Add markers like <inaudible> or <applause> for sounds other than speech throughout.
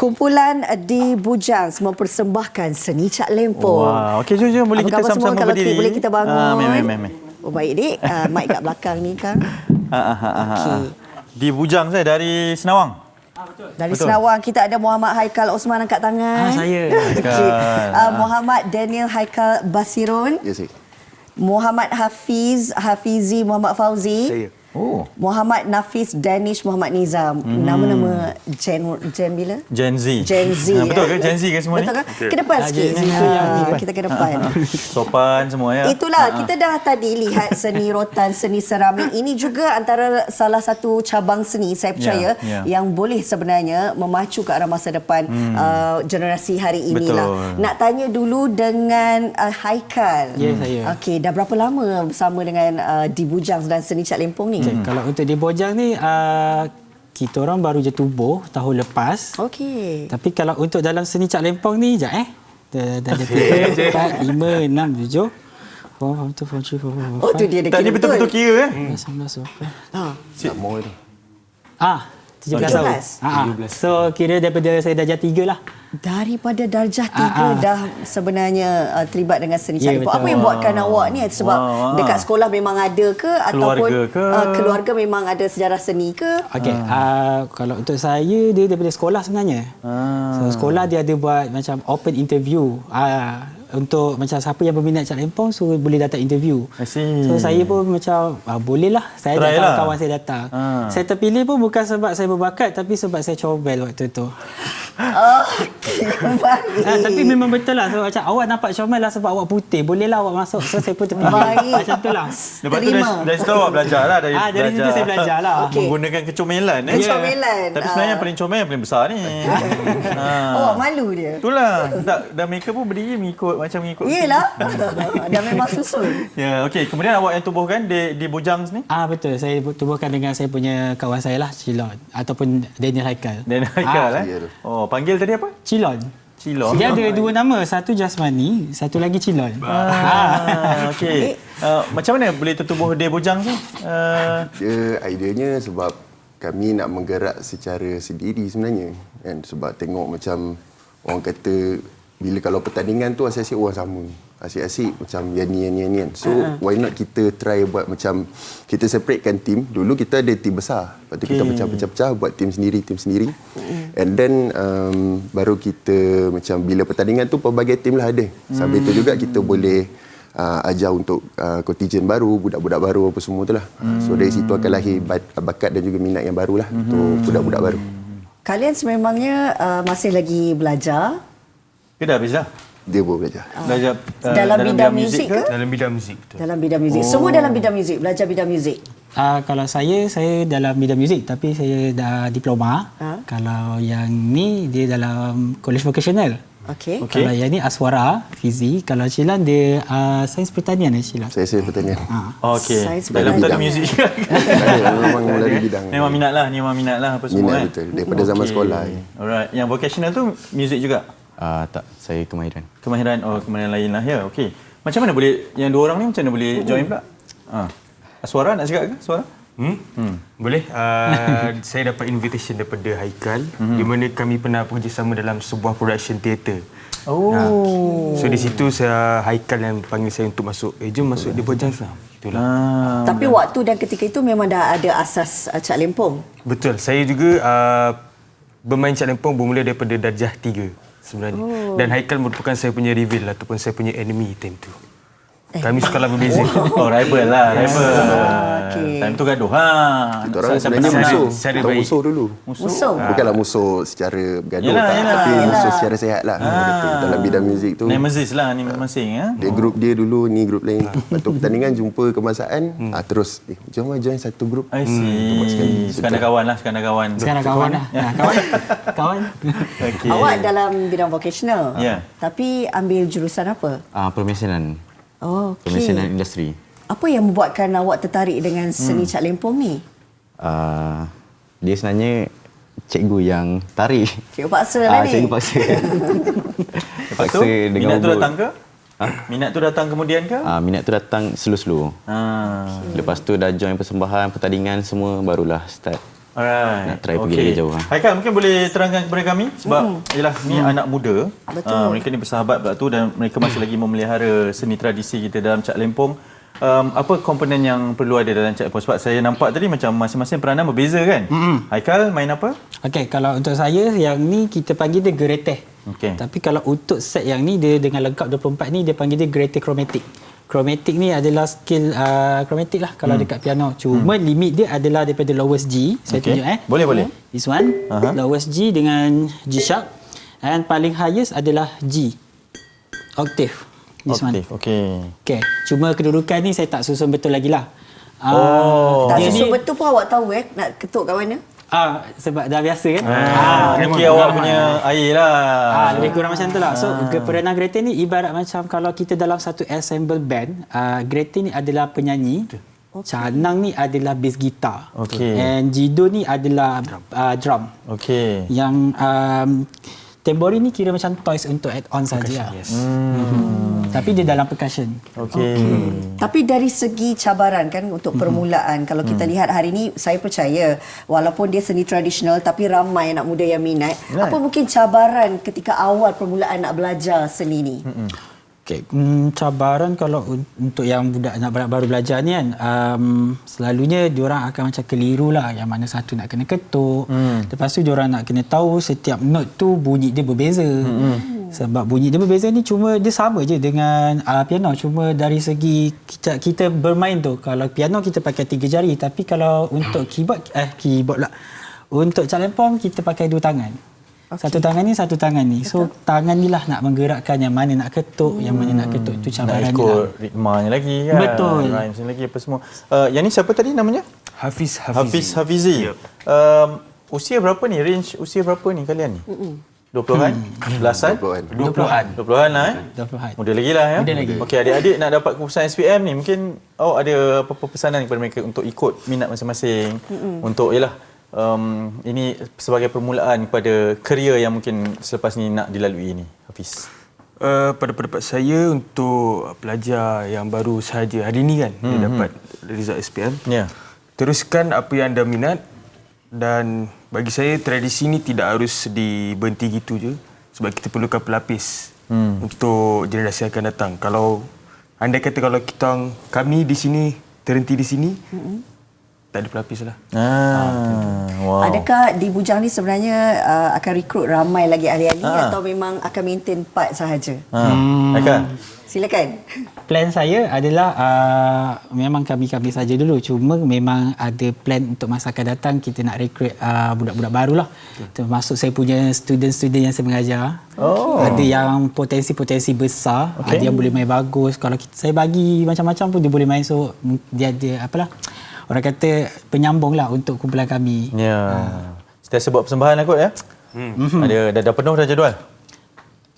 Kumpulan di Bujang mempersembahkan seni Cak Lempong. Wah, okey jom jom boleh Apa kita semua? sama-sama Kalau berdiri. okey, boleh kita bangun. Ah, meh, meh, meh, meh. Oh baik dik. Uh, <laughs> mic kat belakang ni kan. Ah, ah, ah, ah, Okey. ah. Di Bujang saya dari Senawang. Dari Betul. Senawang kita ada Muhammad Haikal Osman angkat tangan. Ah, saya. <laughs> Haikal. Uh, Muhammad Daniel Haikal Basirun. Ya, saya. Muhammad Hafiz Hafizi Muhammad Fauzi. Saya. Oh. Muhammad Nafis Danish Muhammad Nizam. Hmm. Nama-nama Gen Gen bila? Gen Z. Gen Z. Ah, betul ya? ke Gen Z ke semua Betul ni? kan? Ke depan Ah, sikit. Gen Z tu yang Ah, depan. kita ke depan. <laughs> Sopan semua ya. Itulah kita dah tadi lihat seni rotan, seni seramik. Ini juga antara salah satu cabang seni saya percaya Ya, ya. yang boleh sebenarnya memacu ke arah masa depan uh, generasi hari inilah. Betul. Nak tanya dulu dengan uh, Haikal. Ya, saya. Okey, dah berapa lama bersama dengan uh, Di Bujang dan seni Cak Lempong ni? Okay, Kalau untuk di Bojang ni uh, kita orang baru je tubuh tahun lepas. Okey. Tapi kalau untuk dalam seni Cak Lempong ni jap eh. Dah dah <laughs> ada tiga, empat, lima, enam, tujuh. Form, form two, form three, form four, form Oh tu dia Tak kira dia betul-betul kira eh. Hmm. Ha. Sama tu. Ah, 17 tahun. 17. Ah, ah. So kira daripada saya darjah tiga lah. Daripada darjah tiga Ah, ah. dah sebenarnya uh, terlibat dengan seni Ya, Cak Lempong. Apa yang buatkan awak ni? Sebab Wah. dekat sekolah memang ada ke? Ataupun Keluarga ke? Uh, keluarga memang ada sejarah seni ke? Okey, ah. kalau untuk saya dia daripada sekolah sebenarnya. Ah. So sekolah dia ada buat macam open interview. Ah untuk macam siapa yang berminat Cak Lempong so boleh datang interview. So saya pun macam ah, boleh lah. Saya Try datang lah. kawan saya datang. Ah. Saya terpilih pun bukan sebab saya berbakat tapi sebab saya comel waktu tu. Oh, <laughs> baik. Ah, tapi memang betul lah. So macam awak nampak comel lah sebab awak putih. Boleh lah awak masuk. So saya pun terpilih. Baik. Macam tu lah. Lepas tu Terima. dari, dari situ awak belajar lah dari Ah, dari situ saya belajar lah. Okey. Menggunakan kecomelan eh. Kecomelan. Tapi sebenarnya yang paling comel yang paling besar ni. <laughs> ha. Oh, malu dia. Itulah. Tak, dan mereka pun berdiri mengikut macam mengikut. Yelah. <laughs> Dah memang susun. Ya, okey. Kemudian awak yang tubuhkan di di Bujang ni? Ah betul. Saya tubuhkan dengan saya punya kawan saya lah, Cilon ataupun Daniel Haikal. Dan Haikal Ah, eh. ya tu. Oh, panggil tadi apa? Cilon. Cilok. Dia ada dua nama, satu Jasmani, satu lagi Cilon. Ah, okey. Uh, macam mana boleh tertubuh di Bujang tu? Uh, Dia ideanya sebab kami nak menggerak secara sendiri sebenarnya. Kan? Sebab tengok macam orang kata bila kalau pertandingan tu asyik-asyik orang sama. Asyik-asyik macam yang ni, yang ni, yang ni. kan. So uh-huh. why not kita try buat macam kita separatekan tim. Dulu kita ada tim besar. Lepas tu kita Okay. pecah-pecah-pecah buat tim sendiri, tim sendiri. Uh-huh. And then um, baru kita macam bila pertandingan tu pelbagai tim lah ada. Sambil tu juga kita boleh uh, ajar untuk uh, kontijen baru, budak-budak baru apa semua tu lah. Hmm. So dari situ akan lahir bakat dan juga minat yang baru lah hmm. untuk budak-budak baru. Kalian sememangnya uh, masih lagi belajar ke dah habis dah? Dia baru belajar. Belajar uh, dalam bidang muzik ke? Dalam bidang muzik betul. Dalam bidang muzik. Semua dalam bidang muzik, belajar bidang muzik. Ah kalau saya saya dalam bidang muzik tapi saya dah diploma. Ha? Kalau yang ni dia dalam college vocational. Okey. Okey. Kalau yang ni Aswara, Fizi. Kalau Cilan dia uh, sains pertanian eh Cilan. Saya saya pertanian. Ah. Okey. Sains Dalam <laughs> bidang. muzik juga. Memang melalui bidang. Memang minat lah, ni memang minat lah apa semua Minat kan. betul. Daripada zaman sekolah. Alright, yang vocational tu muzik juga. Uh, tak, saya kemahiran. Kemahiran oh kemahiran lain lah ya. Okey. Macam mana boleh yang dua orang ni macam mana boleh join pula? Ha. Suara nak cakap ke? Suara? Hmm? hmm. Boleh. Uh, <laughs> saya dapat invitation daripada Haikal hmm. di mana kami pernah bekerjasama dalam sebuah production theater. Oh. Ha. So di situ saya Haikal yang panggil saya untuk masuk. Eh jom masuk di Bojang lah. Itulah. Ah. Tapi waktu dan ketika itu memang dah ada asas uh, Cak Lempong. Betul. Saya juga uh, bermain Cak Lempong bermula daripada darjah 3 sebenarnya. Oh. Dan Haikal merupakan saya punya rival ataupun saya punya enemy time tu. Kami sekolah berbeza. <laughs> Oh, rival lah, rival. okey. Time tu gaduh. Ha. Kita orang Siapa sebenarnya musuh. Secara Kita baik. musuh dulu. Musuh. Bukanlah musuh secara bergaduh Yelah, tak, yelah. tapi Yelah. musuh secara sehat lah. Ah. Dalam bidang muzik tu. Nemesis lah ni masing-masing ya. Dia grup dia dulu, ni grup lain. <laughs> Lepas tu pertandingan jumpa kemasaan, ah, terus eh, jom lah join satu grup. I see. Sekadar kawan lah, sekadar kawan. Sekarang kawan lah. Ha, <laughs> kawan. kawan. Okey. Awak dalam bidang vocational. Ya. Tapi ambil jurusan apa? Uh, permesenan. Oh, Permesenan okey. industri. Apa yang membuatkan awak tertarik dengan seni Cak Lempong ni? Uh, dia sebenarnya cikgu yang tarik. Cikgu paksa lah Ah, ni. Cikgu paksa. <laughs> Lepas tu, minat tu datang ke? Ha? Minat tu datang kemudian ke? Uh, minat tu datang slow-slow. Ha. Lepas tu dah join persembahan, pertandingan semua, barulah start Alright. Nak try pergi lagi jauh, ah. Haikal mungkin boleh terangkan kepada kami sebab yalah ni anak muda. Betul. Ah, mereka ni bersahabat pula tu dan mereka masih lagi memelihara seni tradisi kita dalam Cak Lempong. Um, apa komponen yang perlu ada dalam Cak Lempong? Sebab saya nampak tadi macam masing-masing peranan berbeza kan? Haikal main apa? Okey, kalau untuk saya yang ni kita panggil dia gereteh. Okey. Tapi kalau untuk set yang ni dia dengan lengkap 24 ni dia panggil dia gereteh chromatic. Chromatic ni adalah skill uh, chromatic lah kalau dekat piano. Cuma limit dia adalah daripada lowest G. Saya Okey. tunjuk eh. Boleh, boleh. This one, Aha. lowest G dengan G sharp. And paling highest adalah G. Octave. This one. Okey. Okey. Okay. Cuma kedudukan ni saya tak susun betul lagi lah. Ah, Oh. Tak dia susun ni- betul pun awak tahu eh nak ketuk kat mana? Ah, sebab dah biasa kan. Ah, mungkin awak punya air lah. Ah, lebih kurang macam tu lah. So, ah. peranan Greta ni ibarat macam kalau kita dalam satu ensemble band, uh, Greta ni adalah penyanyi, okay. Canang ni adalah bass gitar. Okey. And Jido ni adalah drum. Uh, drum. Okey. Yang um, Tambori ni kira macam toys untuk add on saja. Yes. Hmm. Tapi dia dalam percussion. Okey. Tapi dari segi cabaran kan untuk permulaan kalau kita lihat hari ini saya percaya walaupun dia seni tradisional tapi ramai anak muda yang minat. Right. Apa mungkin cabaran ketika awal permulaan nak belajar seni ni? Okay. Hmm, cabaran kalau un- untuk yang budak nak baru, belajar ni kan um, selalunya diorang akan macam keliru lah yang mana satu nak kena ketuk hmm. lepas tu diorang nak kena tahu setiap note tu bunyi dia berbeza hmm. sebab bunyi dia berbeza ni cuma dia sama je dengan uh, piano cuma dari segi kita, kita bermain tu kalau piano kita pakai tiga jari tapi kalau untuk keyboard eh keyboard lah untuk calempong kita pakai dua tangan Okay. Satu tangan ni, satu tangan ni. So, tangan ni lah nak menggerakkan yang mana nak ketuk, hmm. yang mana nak ketuk. Itu Nak cabaran dia ikut lah. ritmanya lagi kan. Betul. Rhymes ni lagi apa semua. Uh, yang ni siapa tadi namanya? Hafiz Hafizi. Hafiz Hafizi. Yep. Um, usia berapa ni? Range usia berapa ni kalian ni? 20-an? Belasan? 20-an. 20-an. 20-an lah eh? 20-an. Muda lagi lah ya. Muda lagi. Okey, adik-adik nak dapat keputusan SPM ni mungkin awak ada apa-apa pesanan kepada mereka untuk ikut minat masing-masing untuk yalah um, ini sebagai permulaan kepada kerjaya yang mungkin selepas ni nak dilalui ini. Hafiz. Uh, pada pendapat saya untuk pelajar yang baru sahaja hari ini kan hmm, dia dapat result SPM. Ya. Teruskan apa yang anda minat dan bagi saya tradisi ni tidak harus diberhenti gitu je sebab kita perlukan pelapis hmm. untuk generasi akan datang. Kalau anda kata kalau kita kami di sini terhenti di sini hmm. Tak ada pelapis lah. Ah, wow. Adakah di Bujang ni sebenarnya uh, akan rekrut ramai lagi ahli-ahli Ah. atau memang akan maintain part sahaja? Ha. Hmm. Eka. Silakan. Plan saya adalah uh, memang kami-kami saja dulu. Cuma memang ada plan untuk masa akan datang kita nak rekrut uh, budak-budak baru lah. Termasuk saya punya student-student yang saya mengajar. Oh. Ada yang potensi-potensi besar. Okey. Ada yang boleh main bagus. Kalau kita, saya bagi macam-macam pun dia boleh main. So dia ada apalah. Orang kata penyambung lah untuk kumpulan kami. Ya. Setiap buat persembahan lah kot ya. Hmm. Ada dah, dah penuh dah jadual.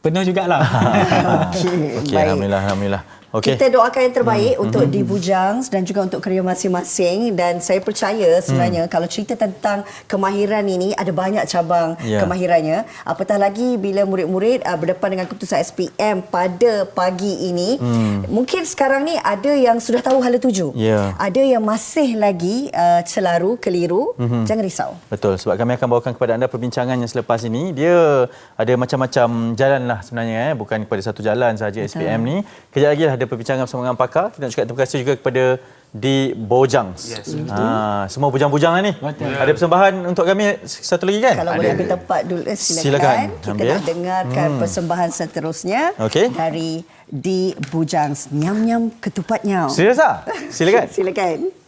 Penuh jugalah. <laughs> <laughs> Okey, Okey, baik. alhamdulillah, alhamdulillah. Okey. Kita doakan yang terbaik hmm. untuk di Bujang dan juga untuk kerja masing-masing dan saya percaya sebenarnya hmm. kalau cerita tentang kemahiran ini ada banyak cabang Ya. kemahirannya apatah lagi bila murid-murid uh, berdepan dengan keputusan SPM pada pagi ini hmm. mungkin sekarang ni ada yang sudah tahu hala tuju Ya. ada yang masih lagi uh, celaru keliru Mhm. jangan risau Betul, sebab kami akan bawakan kepada anda perbincangan yang selepas ini. Dia ada macam-macam jalan lah sebenarnya. Eh. Bukan kepada satu jalan sahaja SPM ni. Kejap lagi lah ada perbincangan bersama dengan pakar. Kita nak cakap terima kasih juga kepada di Bojangs. Yes, ha, semua bujang-bujang lah ni. Betul. Ada persembahan untuk kami satu lagi kan? Kalau boleh ambil tempat dulu eh, silakan. Silakan, Kita ambil. nak dengarkan hmm. persembahan seterusnya Okey. dari di Bujang. Nyam-nyam ketupat nyam. Serius ah? <laughs> Silakan. Silakan.